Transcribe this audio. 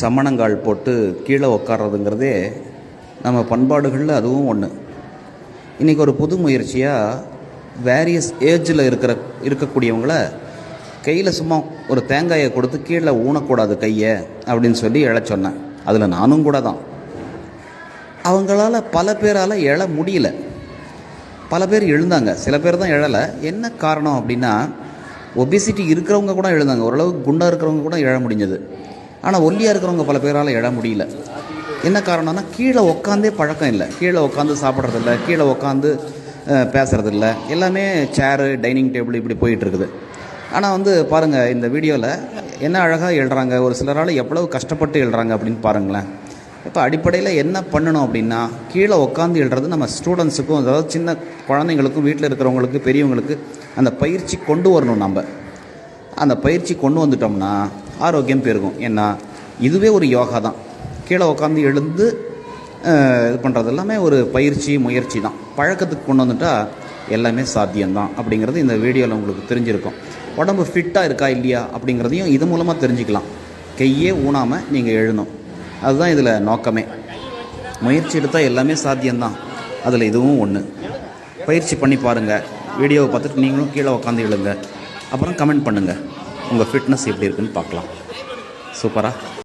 சமணங்கால் போட்டு கீழே உட்கார்றதுங்கிறதே நம்ம பண்பாடுகளில் அதுவும் ஒன்று இன்றைக்கி ஒரு புது முயற்சியாக வேரியஸ் ஏஜில் இருக்கிற இருக்கக்கூடியவங்களை கையில் சும்மா ஒரு தேங்காயை கொடுத்து கீழே ஊனக்கூடாது கையை அப்படின்னு சொல்லி எழ சொன்னேன். அதில் நானும் கூட தான். அவங்களால பல பேரால் எழ முடியல. பல பேர் எழுந்தாங்க. சில பேர் தான் எழலை. என்ன காரணம் அப்படின்னா ஒபிசிட்டி இருக்கிறவங்க கூட எழுந்தாங்க. ஓரளவுக்கு குண்டாக இருக்கிறவங்க கூட எழ முடிஞ்சது. ஆனால் ஒல்லியாக இருக்கிறவங்க பல பேரால் எழ முடியல. என்ன காரணம்னா கீழே உட்காந்தே பழக்கம் இல்லை. கீழே உட்காந்து சாப்பிட்றதில்ல கீழே உட்காந்து பேசுகிறதில்ல எல்லாமே சேரு டைனிங் டேபிள் இப்படி போயிட்டு இருக்குது. ஆனால் வந்து பாருங்கள் இந்த வீடியோவில் என்ன அழகாக எழுறாங்க ஒரு சிலரால் எவ்வளவு கஷ்டப்பட்டு எழுறாங்க அப்படின்னு பாருங்களேன். இப்போ அடிப்படையில் என்ன பண்ணணும் அப்படின்னா கீழே உட்காந்து எழுறது நம்ம ஸ்டூடெண்ட்ஸுக்கும் அதாவது சின்ன குழந்தைங்களுக்கும் வீட்டில் இருக்கிறவங்களுக்கு பெரியவங்களுக்கு அந்த பயிற்சி கொண்டு வரணும் நம்ம. அந்த பயிற்சி கொண்டு வந்துட்டோம்னா ஆரோக்கியம் பெருகும். ஏன்னா இதுவே ஒரு யோகா தான். கீழே உட்காந்து எழுந்து இது பண்ணுறது எல்லாமே ஒரு பயிற்சி முயற்சி தான். பழக்கத்துக்கு கொண்டு வந்துட்டா எல்லாமே சாத்தியம்தான் அப்படிங்கிறது இந்த வீடியோவில் உங்களுக்கு தெரிஞ்சிருக்கும். உடம்பு ஃபிட்டாக இருக்கா இல்லையா அப்படிங்கிறதையும் இது மூலமாக தெரிஞ்சுக்கலாம். கையே ஊனாமல் நீங்கள் எழுணும். அதுதான் இதில் நோக்கமே. முயற்சி எடுத்தால் எல்லாமே சாத்தியம்தான். அதில் இதுவும் ஒன்று பயிற்சி பண்ணி பாருங்கள் வீடியோவை பார்த்துட்டு நீங்களும் கீழே உட்காந்து எழுங்க. அப்புறம் கமெண்ட் பண்ணுங்கள் உங்கள் ஃபிட்னஸ் எப்படி இருக்குன்னு பார்க்கலாம். சூப்பராக